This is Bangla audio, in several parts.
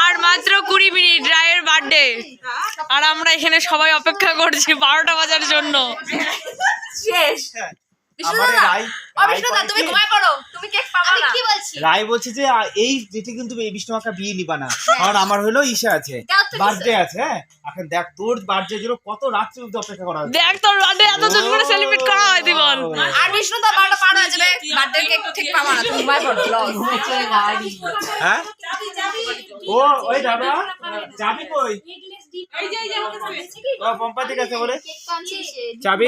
আর মাত্র কুড়ি মিনিট রায়ের বার্থডে আর আমরা এখানে সবাই অপেক্ষা করছি বারোটা বাজার জন্য। শেষ। তুমি বলছে- ঘুমায় পড়ো তুমি কেক পাবা না। কি বলছি? যে এই যেটি কিন্তু এই বিষ্ণু বিয়ে নিবা না। কারণ আমার হলো ইসা আছে বার্থডে আছে হ্যাঁ? এখন দেখ তোর বার্থডে জন্য কত রাত্রি অব্দি অপেক্ষা করা হচ্ছে। দেখ তোর বার্থডে এত দিন করে সেলিব্রেট করা হয় তুই বল আর বিষ্ণুদা বারোটা পার হয়ে যাবে বার্থডে কেক ঠিক পাবা না তুমি ঘুমায় পড়ো হ্যাঁ? ও ওই দাদা? যাবি কই? ও পম্পাতি কাছে বলে। চাবি?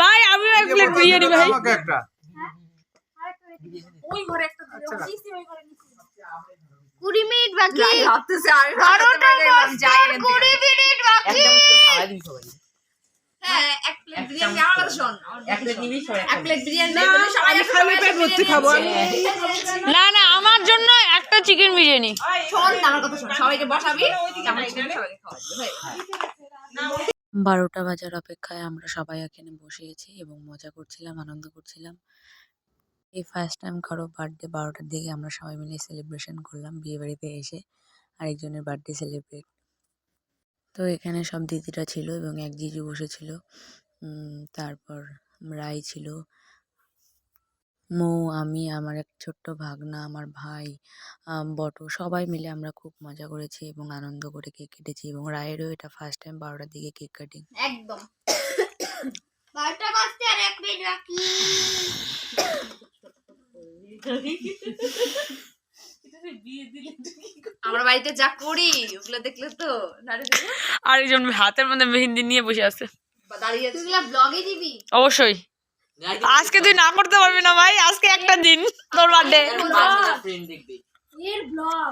ভাই আমিও এক প্লেট বিরিয়ানি ভাই। আমাকে একটা। কুড়ি মিনিট বাকি। যাই ভাবতেছে আমি বারোটা যাই দশটা কুড়ি মিনিট বাকি। না না আমার জন্য একটা চিকেন বিরিয়ানি। শোন না, আমার কথা শোন। সবাইকে বসাবি কেমন চিকেন সবাইকে খাওয়াবি বারোটা বাজার অপেক্ষায় আমরা সবাই এখানে বসেছি এবং মজা করছিলাম আনন্দ করছিলাম। এই ফার্স্ট টাইম কারও বার্থডে বারোটার দিকে আমরা সবাই মিলে সেলিব্রেশন করলাম বিয়ে বাড়িতে এসে আরেকজনের বার্থডে সেলিব্রেট তো এখানে সব দিদিরা ছিল এবং এক জিজু বসেছিল। তারপর রাই ছিল। মৌ আমি আমার এক ছোট্ট ভাগনা আমার ভাই বটো সবাই মিলে আমরা খুব মজা করেছি এবং আনন্দ করে কেক কেটেছি এবং রায়েরও এটা ফার্স্ট টাইম বারোটার দিকে কেক কাটিং। একদম। বারোটা বাজতে আর এক মিনিট বাকি। আমরা বাড়িতে যা করি ওগুলো দেখলে তো দাঁড়িয়ে আর একজন হাতের মধ্যে মেহেন্দি নিয়ে বসে আছে। অবশ্যই। আজকে তুই না করতে পারবি না ভাই আজকে একটা দিন তোর বার্থডে এর ব্লগ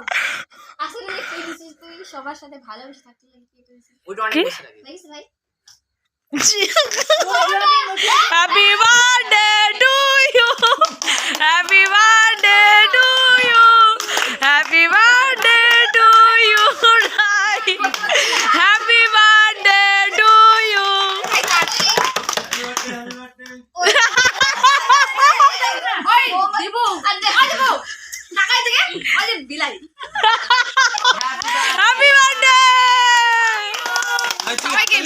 আসলে তুই দিছিস তুই সবার সাথে ভালোবেসে থাকতে লাগে। কি ভাই happy birthday to you happy birthday to you happy birthday to you Rai happy birthday to you ওই দিব আর দে ওই দিব টাকাই থেকে ওই যে বিলাই হ্যাপি বার্থডে সবাইকে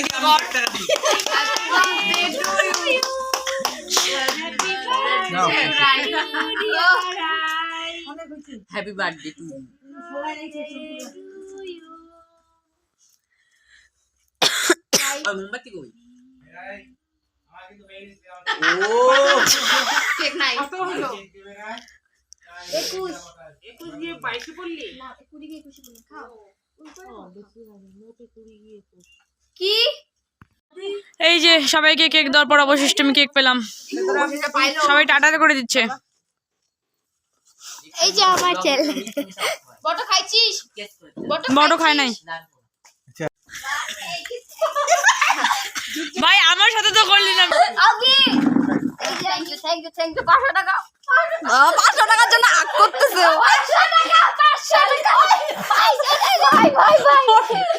হ্যাপি বার্থডে টু মোমবাতি কই কেক নাই একুশ একুশ দিয়ে বাইশে পড়লি না কুড়ি গিয়ে একুশে পড়লি খাও কি? এই যে সবাইকে কেক দেওয়ার পর অবশিষ্ট আমি কেক পেলাম। সবাই টাটা করে দিচ্ছে। এই যে আমার ছেলে। খাইছিস? বড় খায় নাই। ভাই আমার সাথে তো করলি না। Thank you thank you thank you পাঁচশো টাকা। পাঁচশো টাকার জন্য আগ করতেছে ও। পাঁচশো টাকা পাঁচশো টাকা। পাঁচশো টাকা ভাই ভাই ভাই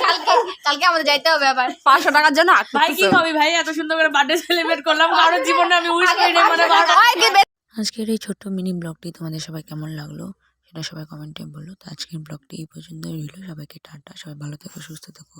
কালকে কালকে আমাদের যাইতে হবে আবার। পাঁচশো টাকার জন্য আগ ভাই কি ভাই? এত সুন্দর করে বার্থডে সেলিব্রেট করলাম। কারোর জীবনে আমি উইশ করি নাই মানে আজকের এই ছোট্ট মিনি ব্লগটি তোমাদের সবাই কেমন লাগল সেটা সবাই কমেন্টে বলল তো আজকের ব্লগটি এই পর্যন্তই রইল। সবাইকে টাটা সবাই ভালো থেকো সুস্থ থেকো।